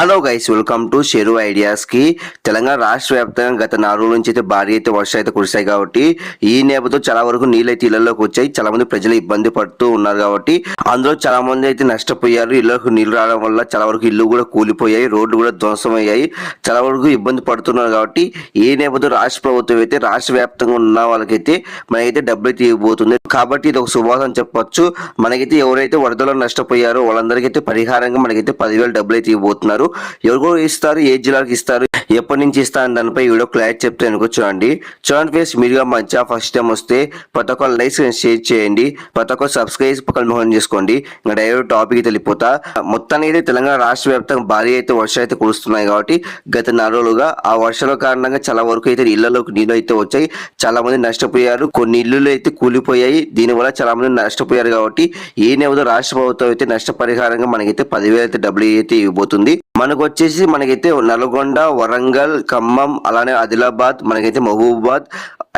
Hello guys welcome to Sheru ఐడియాస్కి Telangana రాష్ట్ర వ్యాప్తంగా గత నాలుగు నుంచి అయితే భారీ అయితే వర్షం అయితే కురిశాయి కాబట్టి ఈ నేపథ్యంలో చాలా వరకు నీళ్ళు అయితే ఇళ్ళలోకి వచ్చాయి. చాలా మంది ప్రజలు ఇబ్బంది పడుతూ ఉన్నారు కాబట్టి అందులో చాలా మంది అయితే నష్టపోయారు. ఇళ్ళకు నీళ్ళు రావడం వల్ల చాలా వరకు ఇల్లు కూడా కూలిపోయాయి. రోడ్లు కూడా ధ్వంసం అయ్యాయి చాలా వరకు ఇబ్బంది పడుతున్నారు కాబట్టి ఈ నేపథ్యంలో రాష్ట్ర ప్రభుత్వం అయితే రాష్ట్ర వ్యాప్తంగా ఉన్న వాళ్ళకైతే మనకైతే డబ్బులు అయితే ఇవ్వబోతుంది. కాబట్టి ఇది ఒక శుభాసం చెప్పొచ్చు. మనకైతే ఎవరైతే వరదలో నష్టపోయారో వాళ్ళందరికీ అయితే పరిహారంగా మనకైతే పదివేల డబ్బులు అయితే ఇవ్వబోతున్నారు. ఎవరు ఇస్తారు ఏ జిల్లాకి ఇస్తారు ఎప్పటి నుంచి ఇస్తారు దానిపై వీడియో క్లారిటీ చెప్తే అనుకో చూడండి. చూడండి ఫేస్ మీరుగా మంచిగా ఫస్ట్ టైం వస్తే ప్రతి ఒక్క లైక్స్ షేర్ చేయండి. ప్రతి ఒక్క సబ్స్క్రైబ్ పక్కన మోహన్ చేసుకోండి. ఇంకా డైరెక్ట్ టాపిక్ వెళ్ళిపోతా. మొత్తానికి అయితే తెలంగాణ రాష్ట్ర వ్యాప్తంగా భారీ అయితే వర్షాలు అయితే కురుస్తున్నాయి కాబట్టి గత నాలుగు రోజులుగా ఆ వర్షాల కారణంగా చాలా వరకు అయితే ఇళ్ళలోకి నీళ్ళు అయితే వచ్చాయి. చాలా మంది నష్టపోయారు. కొన్ని ఇల్లులు అయితే కూలిపోయాయి. దీనివల్ల చాలా మంది నష్టపోయారు కాబట్టి ఏ నేపథ్యంలో రాష్ట్ర ప్రభుత్వం అయితే నష్టపరిహారంగా మనకైతే పదివేలు అయితే డబ్బులు అయితే ఇవ్వబోతుంది. మనకు వచ్చేసి మనకైతే నల్గొండ వరంగల్ ఖమ్మం అలానే ఆదిలాబాద్ మనకైతే మహబూబాద్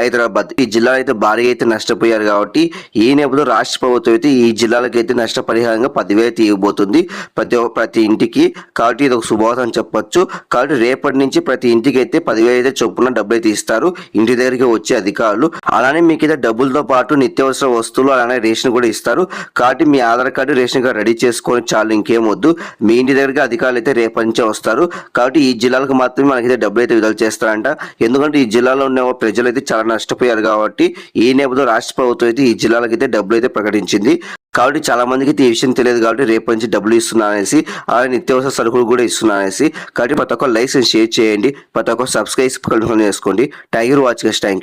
హైదరాబాద్. ఈ జిల్లాలో అయితే భారీగా అయితే నష్టపోయారు కాబట్టి ఈ నేపథ్యంలో రాష్ట్ర ప్రభుత్వం అయితే ఈ జిల్లాలకు అయితే నష్టపరిహారంగా పదివేలు అయితే ఇవ్వబోతుంది. ప్రతి ప్రతి ఇంటికి కాబట్టి ఇది ఒక శుభవార్త అని చెప్పొచ్చు. కాబట్టి రేపటి నుంచి ప్రతి ఇంటికి అయితే పదివేలు అయితే చొప్పున డబ్బులు అయితే ఇస్తారు. ఇంటి దగ్గరికి వచ్చే అధికారులు. అలానే మీకు అయితే డబ్బులతో పాటు నిత్యావసర వస్తువులు అలానే రేషన్ కూడా ఇస్తారు. కాబట్టి మీ Aadhaar card ration card ready చేసుకొని చాలు ఇంకేం వద్దు. మీ ఇంటి దగ్గరికి అధికారులు అయితే రేపటి నుంచే వస్తారు. కాబట్టి ఈ జిల్లాలకు మాత్రమే మనకైతే డబ్బులు అయితే విడుదల చేస్తారంట. ఎందుకంటే ఈ జిల్లాలో ఉన్న ప్రజలు అయితే చాలా నష్టపోయారు కాబట్టి ఈ నేపథ్యంలో రాష్ట్ర ప్రభుత్వం అయితే ఈ జిల్లాలకు అయితే డబ్బులు అయితే ప్రకటించింది. కాబట్టి చాలా మందికి అయితే ఈ విషయం తెలియదు కాబట్టి రేపు నుంచి డబ్బులు ఇస్తున్నా అనేసి అలాగే నిత్యావసర సరుకులు కూడా ఇస్తున్నా అనేసి కాబట్టి ప్రతి ఒక్క లైక్స్ షేర్ చేయండి ప్రతి ఒక్క సబ్స్క్రైబ్ చేసుకోండి tiger watch guest thank you